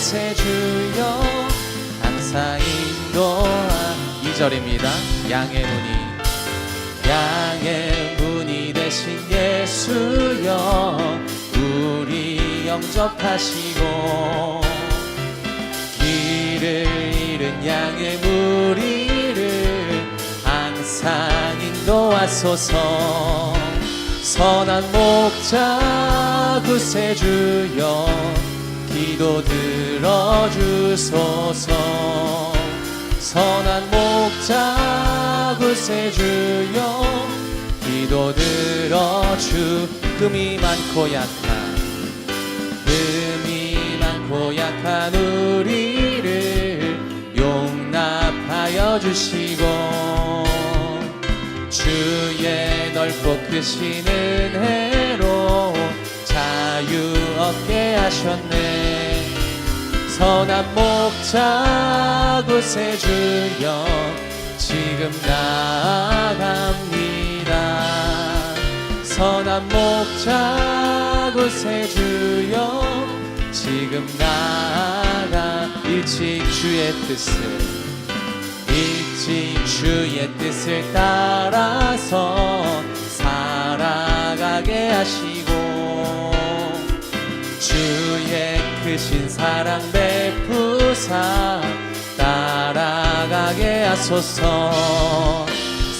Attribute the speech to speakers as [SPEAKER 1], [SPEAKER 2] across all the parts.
[SPEAKER 1] 구세주여 항상 인도하 2절입니다. 양의 문이. 양의 문이 되신 예수여 우리 영접하시고 길을 잃은 양의 무리를 항상 인도하소서. 선한 목자 구세주여 기도 들어주소서. 선한 목자 구세주여 기도 들어주. 금이 많고 약한 금이 많고 약한 우리를 용납하여 주시고 주의 넓고 크신 은혜로 자유 얻게 하셨네. 선한 목자 구세주여 지금 나아갑니다. 선한 목자 구세주여 지금 나아가 일찍 주의 뜻을 일찍 주의 뜻을 따라서 살아가게 하시고 주의 크신 사랑 베푸사 따라가게 하소서.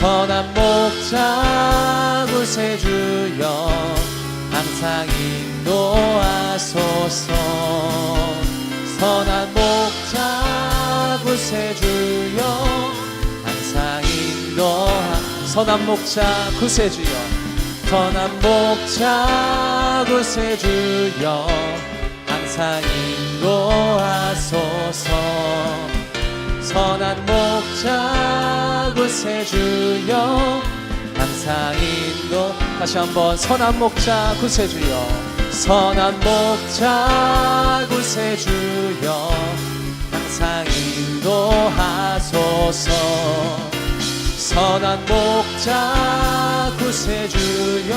[SPEAKER 1] 선한 목자 구세주여 항상 인도하소서. 선한 목자 구세주여 항상 인도하 선한 목자 구세주여 선한 목자 구세 주여 항상 인도하소서. 선한 목자 구세 주여 항상 인도 다시 한번 선한 목자 구세 주여. 선한 목자 구세 주여 항상 인도하소서 선한 목자 구세주여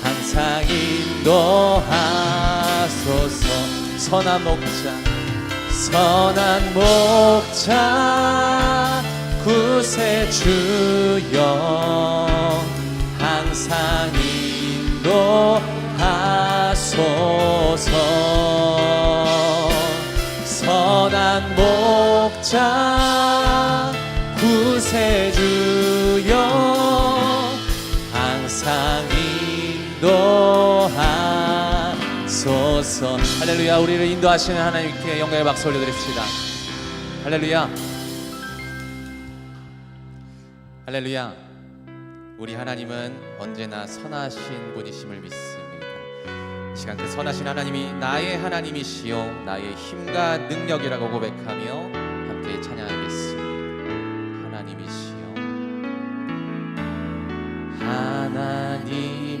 [SPEAKER 1] 항상 인도하소서. 선한 목자 선한 목자 구세주여 항상 인도하소서. 선한 목자 인도하소서. 할렐루야. 우리를 인도하시는 하나님께 영광의 박수 올려드립시다. 할렐루야. 할렐루야. 우리 하나님은 언제나 선하신 분이심을 믿습니다. 이 시간 그 선하신 하나님이 나의 하나님이시요 나의 힘과 능력이라고 고백하며 함께 찬양하겠습니다. 하나님이시여. 하나님이시여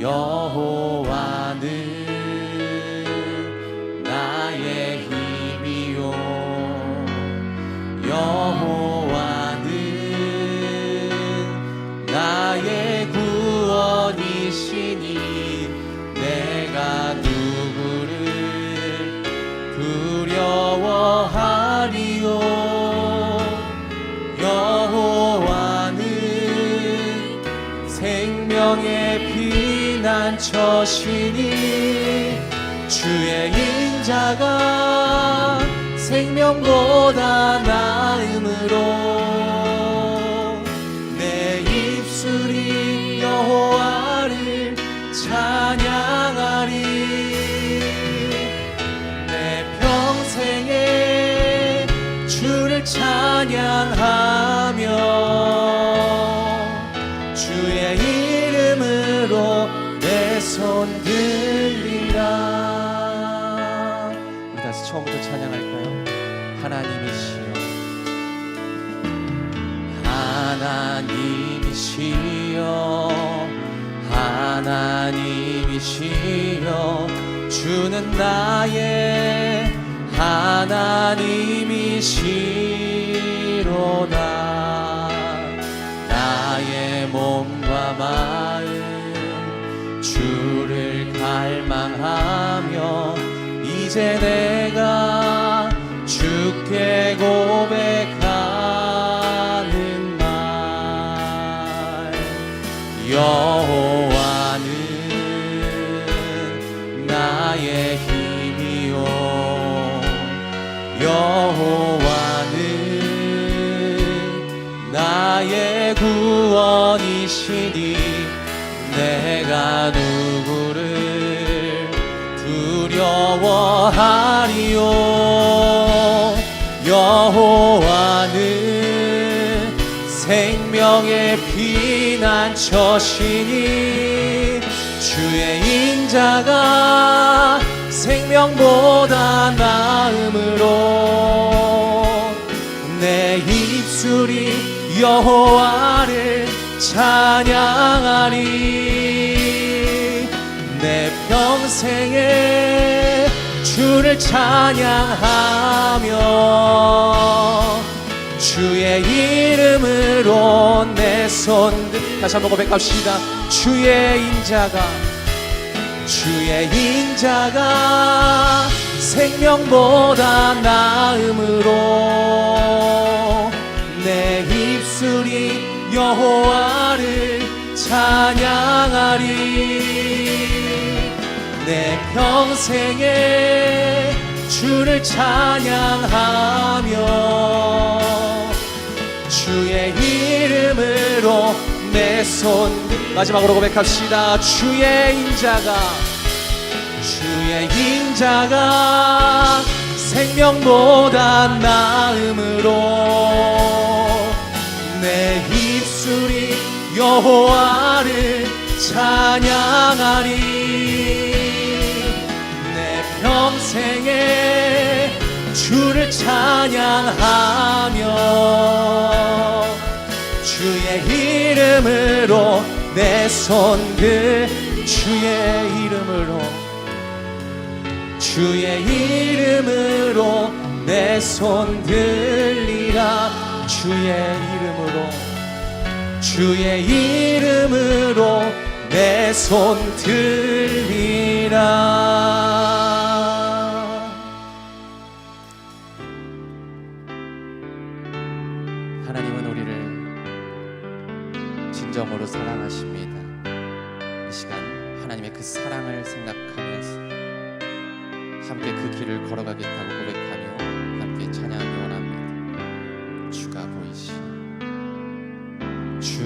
[SPEAKER 1] 여호와는 나의 힘이요. 여호와는 나의 구원이시니 내가 누구를 두려워하리요? 여호와는 생명의 피 난처시니 주의 인자가 생명보다 나음으로 내 입술이 여호와를 찬양하리. 내 평생에 주를 찬양하며 이시여 주는 나의 하나님이시로다. 나의 몸과 마음 주를 갈망하며 이제 내가 주께 고백하는 말. 여호 나의 힘이요. 여호와는 나의 구원이시니 내가 누구를 두려워하리요? 여호와는 생명의 피난처시니 주의 인자가 생명보다 나음으로 내 입술이 여호와를 찬양하리. 내 평생에 주를 찬양하며 다시 한번 고백합시다. 주의 인자가 주의 인자가 생명보다 나음으로 내 입술이 여호와를 찬양하리. 내 평생에 주를 찬양하며 주의 이름으로 내 손. 마지막으로 고백합시다. 주의 인자가 주의 인자가 생명보다 나음으로 내 입술이 여호와를 찬양하리. 내 평생에 주를 찬양하며 주의 이름으로 내 손들 주의 이름으로 주의 이름으로 내 손 들리라. 주의 이름으로 주의 이름으로 내 손 들리라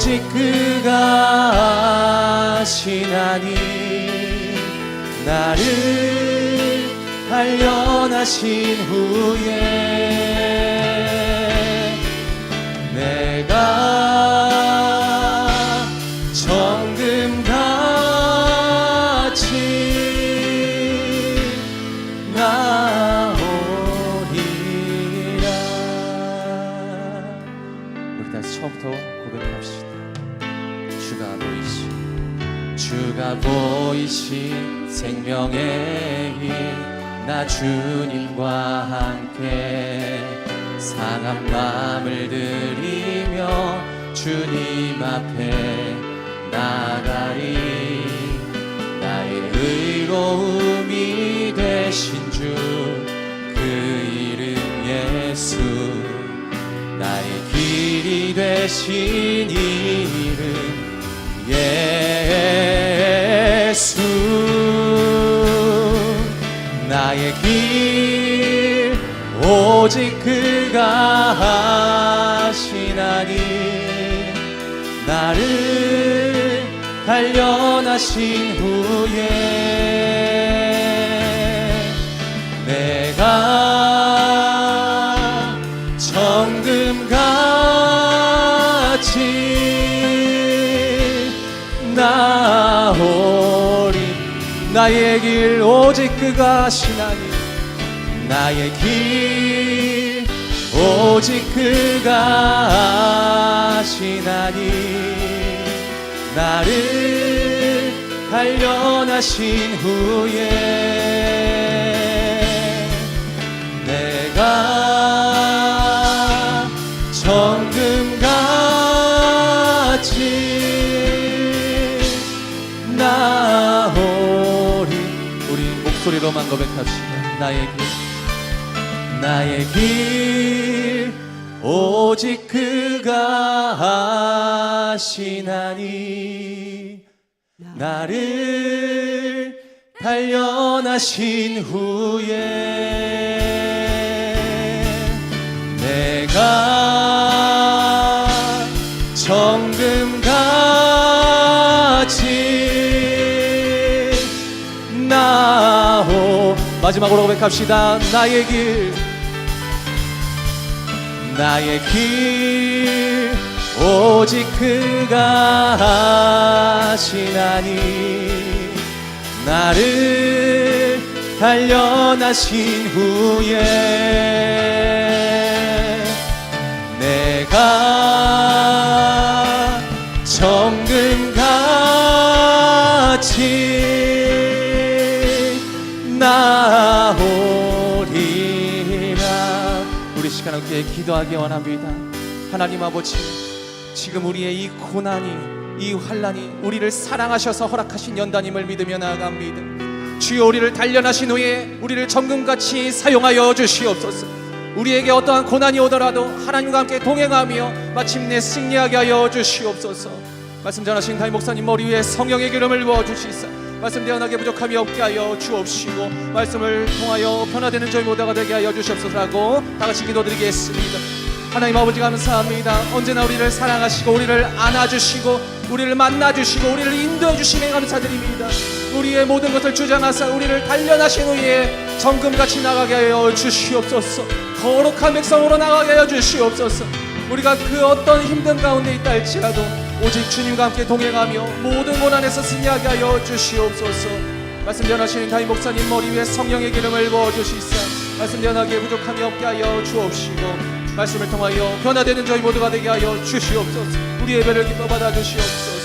[SPEAKER 1] 오직 그가 아시나니 나를 단련하신 후에 내가 우리 다시 처음부터 고백합시다. 주가 보이신 주가 보이신 생명의 길 나 주님과 함께 상한 마음을 드리며 주님 앞에 나가리 나의 의로움이 되신 주 그 이름 예수 되신 이름 예수. 나의 길 오직 그가 하시나니 나를 단련하신 후에 나의 길 오직 그가 하시나니 나의 길 오직 그가 하시나니 나를 단련하신 후에 목소리로만 고백합시다. 나의 길 나의 길 오직 그가 하시나니. 나를 단련하신 후에 마지막으로 고백합시다. 나의 길 나의 길 오직 그가 하시나니 나를 단련하신 후에 내가 정금같이 나오리라. 우리 시간 함께 기도하기 원합니다. 하나님 아버지 지금 우리의 이 고난이 이 환란이 우리를 사랑하셔서 허락하신 연단임을 믿으며 나아갑니다. 주여 우리를 단련하신 후에 우리를 정금같이 사용하여 주시옵소서. 우리에게 어떠한 고난이 오더라도 하나님과 함께 동행하며 마침내 승리하게 하여 주시옵소서. 말씀 전하신 다임 목사님 머리 위에 성령의 기름을 부어 주시사 말씀 대언하게 부족함이 없게 하여 주옵시고 말씀을 통하여 변화되는 저희 모두가 되게 하여 주시옵소서라고 다 같이 기도드리겠습니다. 하나님 아버지 감사합니다. 언제나 우리를 사랑하시고 우리를 안아주시고 우리를 만나주시고 우리를 인도해 주시면 감사드립니다. 우리의 모든 것을 주장하사 우리를 단련하신 후에 정금같이 나가게 하여 주시옵소서. 거룩한 백성으로 나가게 하여 주시옵소서 우리가 그 어떤 힘든 가운데 있다 할지라도 오직 주님과 함께 동행하며 모든 고난에서 승리하게 하여 주시옵소서. 말씀 전하시는 다임 목사님 머리 위에 성령의 기름을 부어 주시사 말씀 전하기에 부족함이 없게 하여 주옵시고 말씀을 통하여 변화되는 저희 모두가 되게 하여 주시옵소서. 우리 예배를 기뻐 받아 주시옵소서